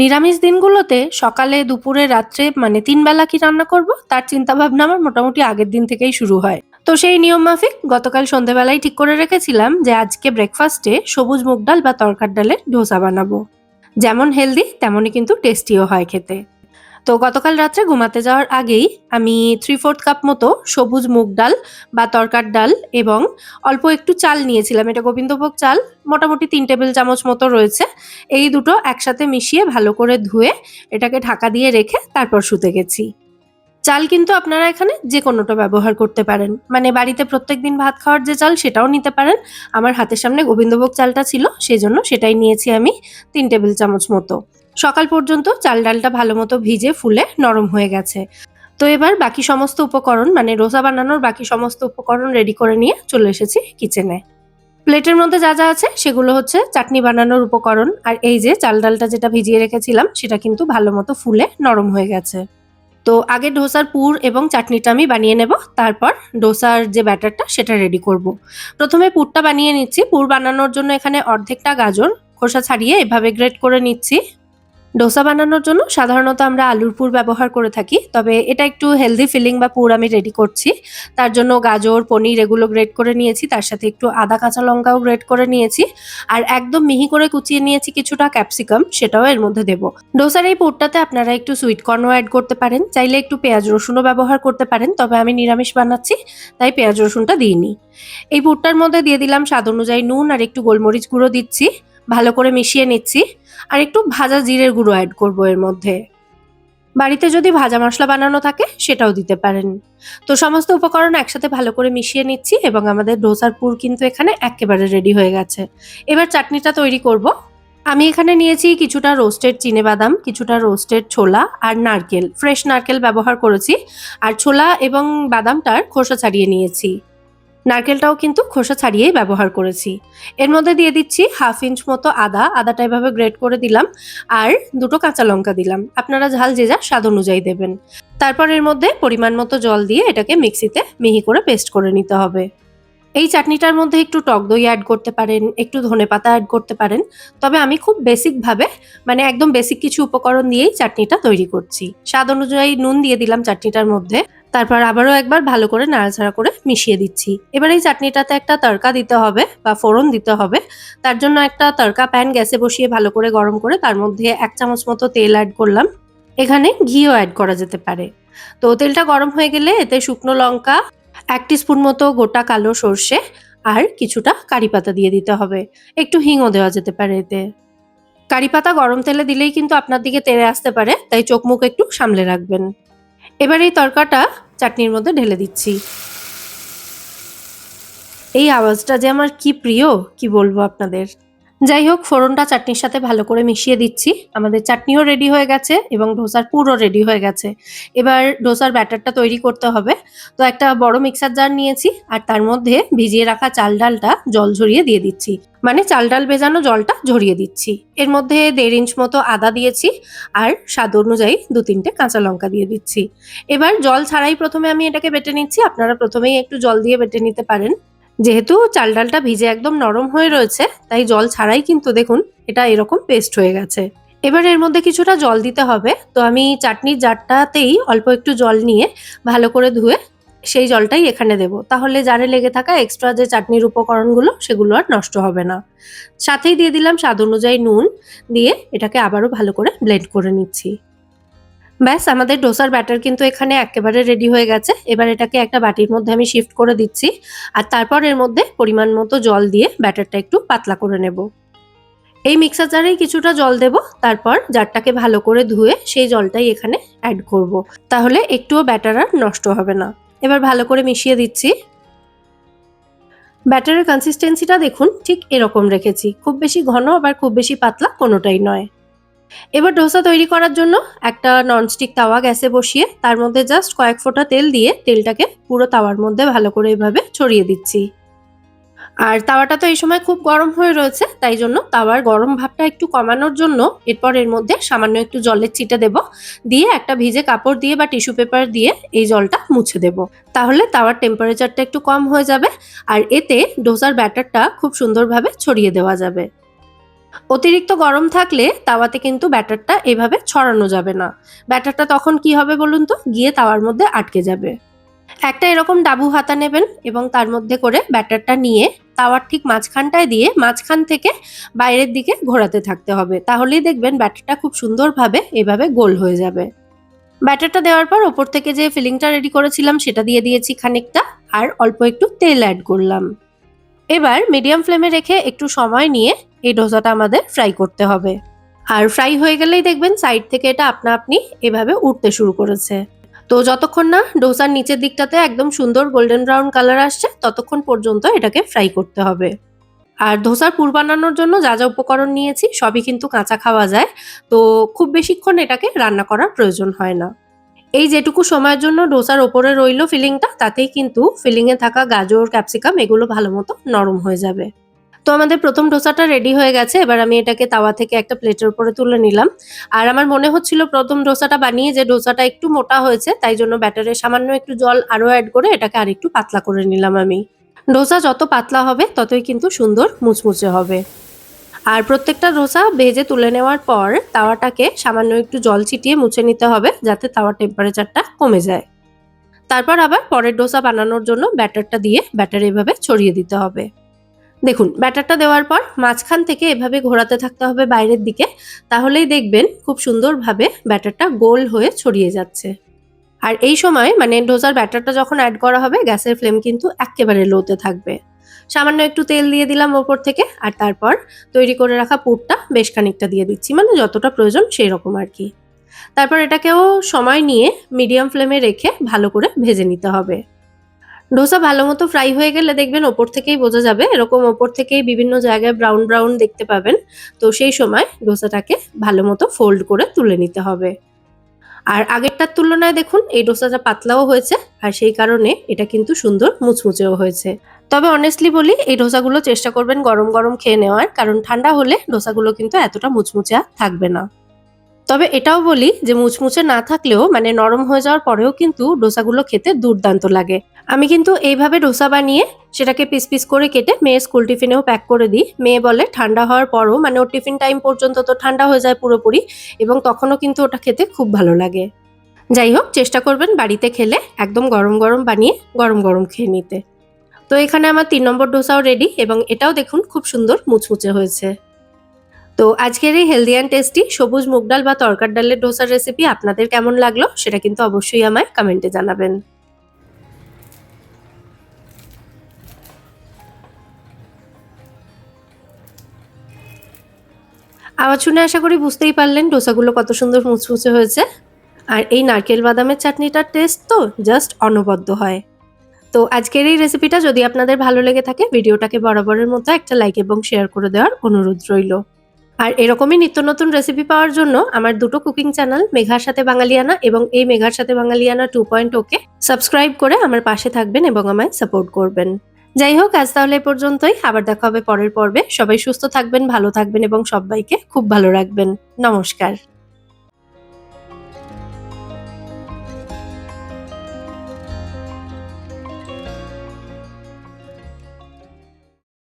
নিরামিষ দিনগুলোতে সকালে, দুপুরে, রাত্রে মানে তিন বেলা কি রান্না করব তার চিন্তা ভাবনা আমার মোটামুটি আগের দিন থেকেই শুরু হয়। তো সেই নিয়ম মাফিক গতকাল সন্ধেবেলায় ঠিক করে রেখেছিলাম যে আজকে ব্রেকফাস্টে সবুজ মুগ ডাল বা তরকার ডালের ডোসা বানাবো। যেমন হেলদি তেমনই কিন্তু টেস্টিও হয় খেতে। তো গতকাল রাত্রে ঘুমাতে যাওয়ার আগেই আমি 3/4 কাপ মতো সবুজ মুগ ডাল বা তরকার ডাল এবং অল্প একটু চাল নিয়েছিলাম। এটা গোবিন্দভোগ চাল, মোটামুটি ৩ টেবিল চামচ মতো রয়েছে। এই দুটো একসাথে মিশিয়ে ভালো করে ধুয়ে এটাকে ঢাকা দিয়ে রেখে তারপর শুতে গেছি। চাল কিন্তু আপনারা এখানে যে কোনোটা ব্যবহার করতে পারেন। মানে বাড়িতে প্রত্যেকদিন ভাত খাওয়ার যে চাল সেটাও নিতে পারেন। আমার হাতের সামনে গোবিন্দভোগ চালটা ছিল, সেজন্য সেটাই নিয়েছি আমি ৩ টেবিল চামচ মতো। সকাল পর্যন্ত চাল ডালটা ভালো মতো ভিজে ফুলে নরম হয়ে গেছে। তো এবার বাকি সমস্ত উপকরণ মানে ডোসা বানানোর বাকি সমস্ত উপকরণ রেডি করে নিয়ে চলে এসেছি কিচেনে। প্লেটের মধ্যে যা যা আছে সেগুলো হচ্ছে চাটনি বানানোর উপকরণ আর এই যে চাল ডালটা যেটা ভিজিয়ে রেখেছিলাম সেটা কিন্তু ভালো মতো ফুলে নরম হয়ে গেছে। তো আগে ডোসার পুর এবং চাটনিটা আমি বানিয়ে নেব, তারপর ডোসার যে ব্যাটারটা সেটা রেডি করব। প্রথমে পুরটা বানিয়ে নিচ্ছি পুর বানানোর জন্য এখানে অর্ধেকটা গাজর খোসা ছাড়িয়ে এভাবে গ্রেট করে নিচ্ছি। ডোসা বানানোর জন্য সাধারণত আমরা আলুর পুর ব্যবহার করে থাকি, তবে এটা একটু হেলদি ফিলিং বা পুর আমি রেডি করছি। তার জন্য গাজর, পনির এগুলো গ্রেট করে নিয়েছি, তার সাথে একটু আদা, কাঁচা লঙ্কাও গ্রেট করে নিয়েছি। আর একদম মিহি করে কুচিয়ে নিয়েছি কিছুটা ক্যাপসিকাম সেটাও এর মধ্যে দেব। ডোসার এই পুরটাতে আপনারা একটু সুইট কর্নও অ্যাড করতে পারেন, চাইলে একটু পেঁয়াজ রসুনও ব্যবহার করতে পারেন, তবে আমি নিরামিষ বানাচ্ছি, তাই পেঁয়াজ রসুনটা দিইনি। এই পুরটার মধ্যে দিয়ে দিলাম স্বাদ অনুযায়ী নুন আর একটু গোলমরিচ গুঁড়ো দিচ্ছি। ভালো করে মিশিয়ে নিচ্ছি আর একটু ভাজা জিরের গুঁড়ো অ্যাড করব এর মধ্যে। বাড়িতে যদি ভাজা মশলা বানানো থাকে, সেটাও দিতে পারেন। তো সমস্ত উপকরণ একসাথে ভালো করে মিশিয়ে নিচ্ছি এবং আমাদের ডোসার পুর কিন্তু এখানে একেবারে রেডি হয়ে গেছে। এবার চাটনিটা তৈরি করব। আমি এখানে নিয়েছি কিছুটা রোস্টেড চিনে বাদাম, কিছুটা রোস্টেড ছোলা আর নারকেল। ফ্রেশ নারকেল ব্যবহার করেছি। আর ছোলা এবং বাদামটার খোসা ছাড়িয়ে নিয়েছি। নারকেলটাও কিন্তু খোসা ছাড়িয়েই ব্যবহার করেছি। এর মধ্যে দিয়ে দিচ্ছি হাফ ইঞ্চ মতো আদা, আদাটা এভাবে গ্রেট করে দিলাম আর দুটো কাঁচা লঙ্কা দিলাম। আপনারা ঝাল যে যা স্বাদ অনুযায়ী দেবেন। তারপর এর মধ্যে পরিমাণ মতো জল দিয়ে এটাকে মিক্সিতে মিহি করে পেস্ট করে নিতে হবে। এই চাটনিটার মধ্যে একটু টক দই অ্যাড করতে পারেন, একটু ধনে পাতা অ্যাড করতে পারেন। তবে আমি খুব বেসিকভাবে মানে একদম বেসিক কিছু উপকরণ দিয়েই চাটনিটা তৈরি করছি। স্বাদ অনুযায়ী নুন দিয়ে দিলাম চাটনিটার মধ্যে। তারপর আবারও একবার ভালো করে নাড়াচাড়া করে মিশিয়ে দিচ্ছি। এবার এই চাটনিটাতে একটা তড়কা দিতে হবে বা ফোড়ন দিতে হবে। তার জন্য একটা তড়কা প্যান গ্যাসে বসিয়ে ভালো করে গরম করে তার মধ্যে এক চামচ মতো তেল অ্যাড করলাম। এখানে ঘিও অ্যাড করা যেতে পারে। তো তেলটা গরম হয়ে গেলে এতে শুকনো লঙ্কা, এক স্পুন মতো গোটা কালো সর্ষে আর কিছুটা কারি পাতা দিয়ে দিতে হবে। একটু হিংও দেওয়া যেতে পারে এতে। কারি পাতা গরম তেলে দিলেই কিন্তু আপনার দিকে তেলে আসতে পারে, তাই চোখ মুখ একটু সামলে রাখবেন। এবার এই তরকাটা চাটনির মধ্যে ঢেলে দিচ্ছি। এই আওয়াজটা যে আমার কি প্রিয়, কি বলব আপনাদের? যাই হোক, ফোড়নটা চাটনির সাথে ভালো করে মিশিয়ে দিচ্ছি। আমাদের চাটনিও রেডি হয়ে গেছে এবং ডোসার পুরো রেডি হয়ে গেছে। এবার ডোসার ব্যাটারটা তৈরি করতে হবে। তো একটা বড় মিক্সার জার নিয়েছি আর তার মধ্যে ভিজিয়ে রাখা চাল ডালটা জল ঝরিয়ে দিয়ে দিচ্ছি। মানে চাল ডাল ভেজানো জলটা ঝরিয়ে দিচ্ছি। এর মধ্যে দেড় ইঞ্চ মতো আদা দিয়েছি আর স্বাদ অনুযায়ী দু তিনটে কাঁচা লঙ্কা দিয়ে দিচ্ছি। এবার জল ছাড়াই প্রথমে আমি এটাকে বেটে নিচ্ছি। আপনারা প্রথমেই একটু জল দিয়ে বেটে নিতে পারেন। যেহেতু চাল ডালটা ভিজে একদম নরম হয়ে রয়েছে, তাই জল ছাড়াই কিন্তু দেখুন এটা এরকম পেস্ট হয়ে গেছে। এবার এর মধ্যে কিছুটা জল দিতে হবে, তো আমি চাটনির জারটাতেই অল্প একটু জল নিয়ে ভালো করে ধুয়ে সেই জলটাই এখানে দেব। তাহলে জারে লেগে থাকা এক্সট্রা যে চাটনির উপকরণগুলো, সেগুলো আর নষ্ট হবে না। সাথেই দিয়ে দিলাম স্বাদ অনুযায়ী নুন, দিয়ে এটাকে আবারও ভালো করে ব্লেন্ড করে নিচ্ছি। ব্যাস, আমাদের ডোসার ব্যাটার কিন্তু এখানে একেবারে রেডি হয়ে গেছে। এবার এটাকে একটা বাটির মধ্যে আমি শিফট করে দিচ্ছি। আর তারপর এর মধ্যে পরিমাণ মতো জল দিয়ে ব্যাটারটা একটু পাতলা করে নেব। এই মিক্সার জারেই কিছুটা জল দেব। তারপর জারটাকে ভালো করে ধুয়ে সেই জলটাই এখানে অ্যাড করব। তাহলে একটুও ব্যাটার আর নষ্ট হবে না। এবার ভালো করে মিশিয়ে দিচ্ছি। ব্যাটারের কনসিস্টেন্সিটা দেখুন, ঠিক এরকম রেখেছি। খুব বেশি ঘন আবার খুব বেশি পাতলা কোনোটাই নয়। এবার ডোসা তৈরি করার জন্য একটা ননস্টিক তাওয়া গ্যাসে বসিয়ে তার মধ্যে জাস্ট কয়েক ফোঁটা তেল দিয়ে তেলটাকে পুরো তাওয়ার মধ্যে ভালো করে এভাবে ছড়িয়ে দিচ্ছি। আর তাওয়াটা তো এই সময় খুব গরম হয়ে রয়েছে, তাই জন্য তাওয়ার গরম ভাবটা একটু কমানোর জন্য এরপর এর মধ্যে সামান্য একটু জলের ছিটে দেব, দিয়ে একটা ভিজে কাপড় দিয়ে বা টিস্যু পেপার দিয়ে এই জলটা মুছে দেব। তাহলে তাওয়ার টেম্পারেচারটা একটু কম হয়ে যাবে, আর এতে ডোসার ব্যাটারটা খুব সুন্দরভাবে ছড়িয়ে দেওয়া যাবে। অতিরিক্ত গরম থাকলে তাওয়াতে কিন্তু ব্যাটারটা এভাবে ছড়ানো যাবে না। ব্যাটারটা তখন কি হবে বলুন তো? গিয়ে তাওয়ার মধ্যে আটকে যাবে। একটা এরকম ডাবু হাতা নেবেন এবং তার মধ্যে করে ব্যাটারটা নিয়ে তাওয়ার ঠিক মাঝখানটায় দিয়ে মাঝখান থেকে বাইরের দিকে ঘোরাতে থাকতে হবে। তাহলেই দেখবেন ব্যাটারটা খুব সুন্দরভাবে এভাবে গোল হয়ে যাবে। ব্যাটারটা দেওয়ার পর ওপর থেকে যে ফিলিংটা রেডি করেছিলাম সেটা দিয়ে দিয়েছি খানিকটা আর অল্প একটু তেল অ্যাড করলাম। এবার মিডিয়াম ফ্লেমে রেখে একটু সময় নিয়ে এই ডোসাটা আমাদের ফ্রাই করতে হবে। আর ফ্রাই হয়ে গেলেই দেখবেন সাইড থেকে এটা আপনা আপনি এভাবে উঠতে শুরু করেছে। তো যতক্ষণ না ডোসার নিচের দিকটাতে একদম সুন্দর গোল্ডেন ব্রাউন কালার আসছে, ততক্ষণ পর্যন্ত এটাকে ফ্রাই করতে হবে। আর ধোসার পুর বানানোর জন্য যা যা উপকরণ নিয়েছি, সবই কিন্তু কাঁচা খাওয়া যায়। তো খুব বেশিক্ষণ এটাকে রান্না করার প্রয়োজন হয় না। এই যেটুকু সময়ের জন্য ডোসার ওপরে রইল ফিলিংটা তাতেই কিন্তু ফিলিংয়ে থাকা গাজর, ক্যাপসিকাম এগুলো ভালো মতো নরম হয়ে যাবে। তো আমাদের প্রথম ডোসাটা রেডি হয়ে গেছে। এবার আমি এটাকে তাওয়া থেকে একটা প্লেটের উপরে তুলে নিলাম। আর আমার মনে হচ্ছিল প্রথম ডোসাটা বানিয়ে যে ডোসাটা একটু মোটা হয়েছে, তাই জন্য ব্যাটারে সামান্য একটু জল আরও অ্যাড করে এটাকে আরেকটু পাতলা করে নিলাম আমি। ডোসা যত পাতলা হবে, ততই কিন্তু সুন্দর মুচমুচে হবে। আর প্রত্যেকটা ডোসা ভেজে তুলে নেওয়ার পর তাওয়াটাকে সামান্য একটু জল ছিটিয়ে মুছে নিতে হবে, যাতে তাওয়ার টেম্পারেচারটা কমে যায়। তারপর আবার পরের ডোসা বানানোর জন্য ব্যাটারটা দিয়ে ব্যাটার এভাবে ছড়িয়ে দিতে হবে। দেখুন, ব্যাটারটা দেওয়ার পর মাঝখান থেকে এভাবে ঘোরাতে থাকতে হবে বাইরের দিকে, তাহলেই দেখবেন খুব সুন্দরভাবে ব্যাটারটা গোল হয়ে ছড়িয়ে যাচ্ছে। আর এই সময় মানে ডোজার ব্যাটারটা যখন অ্যাড করা হবে, গ্যাসের ফ্লেম কিন্তু একেবারে লোতে থাকবে। সামান্য একটু তেল দিয়ে দিলাম ওপর থেকে, আর তারপর তৈরি করে রাখা পুরটা বেশ খানিকটা দিয়ে দিচ্ছি মানে যতটা প্রয়োজন সেই রকম আর কি। তারপর এটাকেও সময় নিয়ে মিডিয়াম ফ্লেমে রেখে ভালো করে ভেজে নিতে হবে। ডোসা ভালো মতো ফ্রাই হয়ে গেলে দেখবেন ওপর থেকেই বোঝা যাবে। এরকম ওপর থেকেই বিভিন্ন জায়গায় ব্রাউন ব্রাউন দেখতে পাবেন। তো সেই সময় ডোসাটাকে ভালো মতো ফোল্ড করে তুলে নিতে হবে। আর আগেরটার তুলনায় দেখুন, এই ডোসাটা পাতলাও হয়েছে আর সেই কারণে এটা কিন্তু সুন্দর মুচমুচেও হয়েছে। তবে অনেস্টলি বলি, এই ডোসাগুলো চেষ্টা করবেন গরম গরম খেয়ে নেওয়ার, কারণ ঠান্ডা হলে ডোসাগুলো কিন্তু এতটা মুচমুচে থাকবে না। তবে এটাও বলি যে মুচমুচে না থাকলেও মানে নরম হয়ে যাওয়ার পরেও কিন্তু ডোসাগুলো খেতে দুর্দান্ত লাগে। আমি কিন্তু এইভাবে ডোসা বানিয়ে সেটাকে পিস পিস করে কেটে মেয়ের স্কুল টিফিনেও প্যাক করে দিই। মেয়ে বলে ঠান্ডা হওয়ার পরও মানে ওর টিফিন টাইম পর্যন্ত তো ঠান্ডা হয়ে যায় পুরোপুরি এবং তখনও কিন্তু ওটা খেতে খুব ভালো লাগে। যাই হোক, চেষ্টা করবেন বাড়িতে খেলে একদম গরম গরম বানিয়ে গরম গরম খেয়ে নিতে। তো এখানে আমার তিন নম্বর ডোসাও রেডি এবং এটাও দেখুন খুব সুন্দর মুচমুচে হয়েছে। তো আজকের এই হেলদি অ্যান্ড টেস্টি সবুজ মুগ ডাল বা তরকার ডালের ডোসার রেসিপি আপনাদের কেমন লাগল সেটা কিন্তু অবশ্যই আমায় কমেন্টে জানাবেন। আওয়াজ শুনে আশা করি বুঝতেই পারলেন ডোসাগুলো কত সুন্দর মুচমুচে হয়েছে। আর এই নারকেল বাদামের চাটনিটার টেস্ট তো জাস্ট অনবদ্য হয়। তো আজকের এই রেসিপিটা যদি আপনাদের ভালো লেগে থাকে, ভিডিওটাকে বরাবরের মতো একটা লাইক এবং শেয়ার করে দেওয়ার অনুরোধ রইল। আর এরকমই নিত্য নতুন রেসিপি পাওয়ার জন্য আমার দুটো কুকিং চ্যানেল মেঘার সাথে বাঙালিয়ানা এবং এই মেঘার সাথে বাঙালিয়ানা টু পয়েন্ট ওকে সাবস্ক্রাইব করে আমার পাশে থাকবেন এবং আমায় সাপোর্ট করবেন। যাই হোক, আজ তাহলে এ পর্যন্তই। আবার দেখা হবে পরের পর্বে। সবাই সুস্থ থাকবেন, ভালো থাকবেন এবং সবাইকে খুব ভালো রাখবেন। নমস্কার।